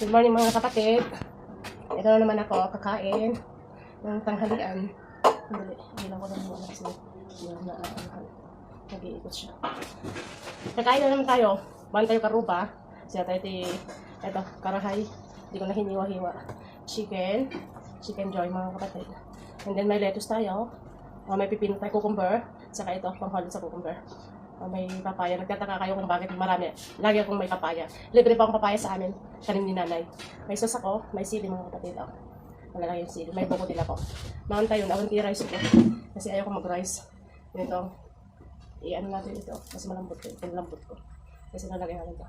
Good morning mga kapatid. Ito na naman ako, kakain ng tanghalian. Sandali, hindi lang ko lang muna kasi yun na uh, nag-iikot siya. Kakain na naman tayo. Bahan tayo karuba. Siya tayo ti, eto, karahay. Hindi ko na hiniwa-hiwa. Chicken. Chicken joy mga kapatid. And then may lettuce tayo. Uh, may pipino tayo, cucumber. Saka ito, panghalot sa cucumber. Uh, may papaya. Nagtataka kayo kung bakit marami. Lagi akong may papaya. Libre pa akong papaya sa amin. Kanin ni nanay. May sauce ako. May sili mga kapatid. Oh. Wala lang yung sili. May buko din ako. Makan tayo. Awanti rice ko. Kasi ayaw ko mag-rice. Ito. I-ano natin ito. Kasi malambot ko. Ito malambot ko. Kasi nalagay natin ito.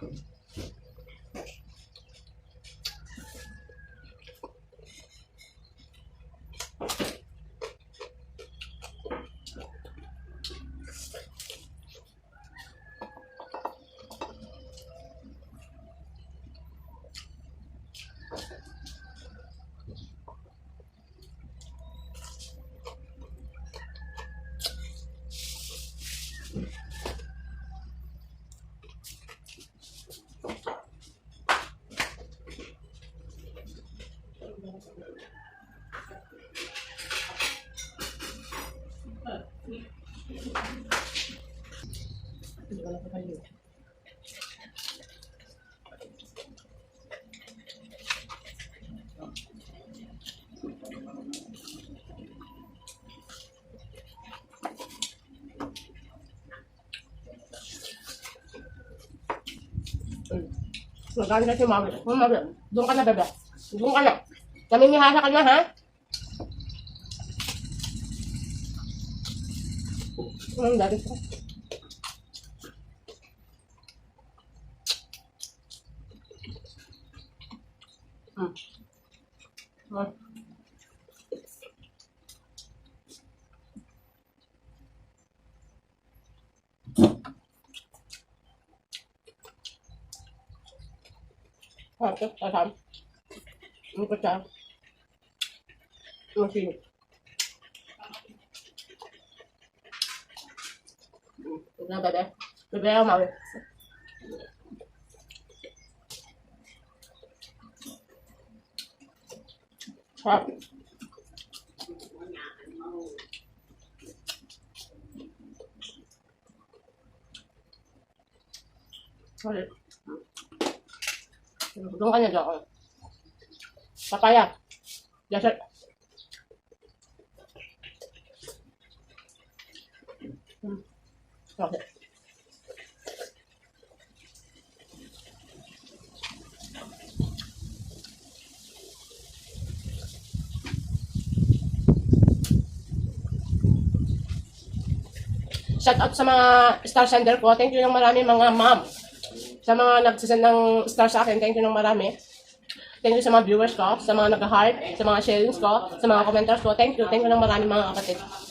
happened. لا لا لا لا Namimiha sa kanya, ha? Anong? Hmm. Hmm. Hãy subscribe cho kênh Ghiền Mì Gõ Để không bỏ lỡ những video hấp dẫn มาชิมแล้วแบบแบบแบบมาเลยชอบ好嘞，嗯，不中看见着，拜拜呀，也是。Hmm. Okay. Shout out sa mga star sender ko. Thank you ng marami mga ma'am. Sa mga nagsasend ng star sa akin, thank you ng marami. Thank you sa mga viewers ko, sa mga nag-heart, sa mga sharings ko, sa mga commenters ko. Thank you. Thank you ng marami mga kapatid.